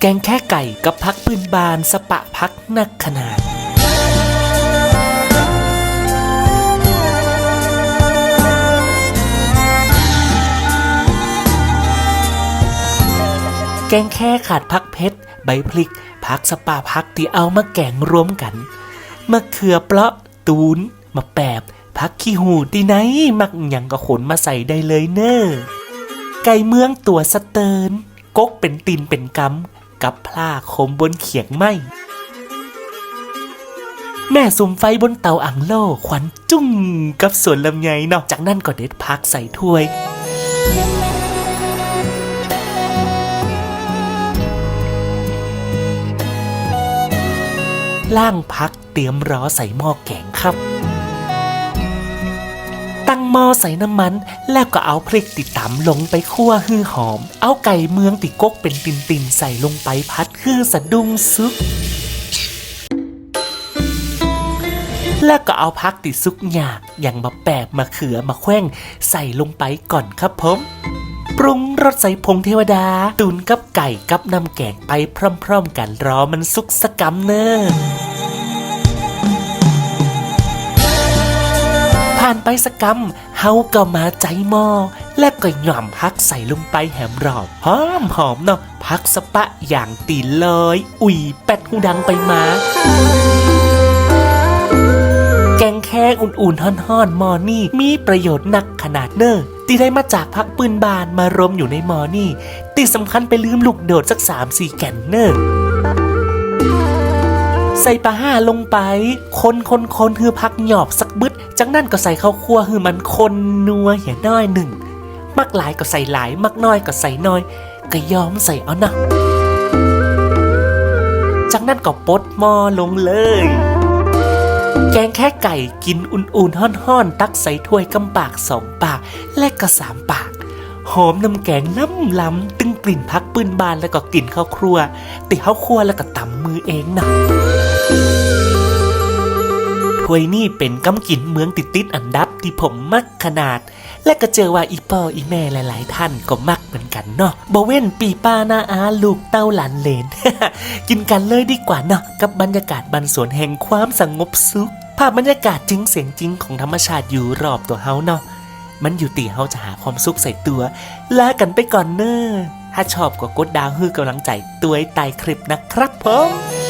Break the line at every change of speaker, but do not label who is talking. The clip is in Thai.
แกงแค่ไก่กับพักปืนบานสปะพักนักขนาด แกงแค่ขาดพักเพชรใบพลิกพักสปาพักที่เอามาแกงรวมกันมะเขือเปราะตูนมาแปบพักขี้หูที่ไหน มักหยังก็ขนมาใส่ได้เลยเนอ้อไก่เมืองตัวสเติร์นกกเป็นตีนเป็นกำ กับพลาคมบนเขียงไหมแม่สุมไฟบนเตาอ่างโล่ควันจุ้งกับสวนลำไยเนาะจากนั้นก็เด็ดพักใส่ถ้วยล่างพักเตรียมรอใส่หม้อแกงครับ ตั้งหม้อใส่น้ำมัน แล้วก็เอาพริกติดตำลงไปคั่วฮือหอม เอาไก่เมืองติกกเป็นตินๆใส่ลงไปพัดคือสะดุ้งซุก แล้วก็เอาพักติดซุกหยาอย่างมาแปบมาเขือมาแขว้งใส่ลงไปก่อนครับผมปรุงรสใส่ผงเทวดา ตุนกับไก่กับน้ำแกงไปพร้อมๆกันรอมันสุกสกกำเนอ ผ่านไปสกกำเฮาก็มาใจมอ และก็หย่อมพักใส่ลงไปแหมรอบหอมหอมเนาะพักสปะอย่างตีเลย อุ่ยแปดหูดังไปมาแกงแค่อุ่นๆห่อนๆมอนี่ มีประโยชน์หนักขนาดเนอที่ได้มาจากพักปืนบานมารวมอยู่ในมอนี่ที่สำคัญไปลืมลูกโดดสักสามสี่แก่นเนอใส่ปลาห้าลงไป คนคนคนคือพักหยอบสักบึดจากนั้นก็ใส่ข้าวคั่วคือมันคนนัวอย่าน้อยหนึ่ง มักหลายก็ใส่หลาย มักน้อยก็ใส่น้อย ก็ยอมใส่เอานะจากนั้นก็ปดหม้อลงเลย แกงแค่ไก่กินอุ่นๆห่อนๆ ตักใส่ถ้วยกำปากสองปาก และก็สามปาก หอมน้ำแกงน้ำล้ำตึงกลิ่นพักปืนบานแล้วก็กลิ่นข้าวครัว ติข้าวครัวแล้วก็ตำมือเองนะ ถ้วยนี่เป็นกำกินเมืองติดติดอันดับที่ผมมักขนาด และก็เจอว่าอีปออีแม่หลาย ๆ ท่านก็มักเหมือนกันเนาะบเว้นปีป้าหน้าอาลูกเต้าหลานเลน กินกันเลยดีกว่าเนาะกับบรรยากาศบันสวนแห่งความสงบสุขภาพบรรยากาศจริงเสียงจริงของธรรมชาติอยู่รอบตัวเฮาเนาะมันอยู่ตีเฮาจะหาความสุขใส่ตัวลากันไปก่อนเนอะถ้าชอบก็กดดาวฮือกำลังใจตัวไอ้ไตคลิปนะครับผม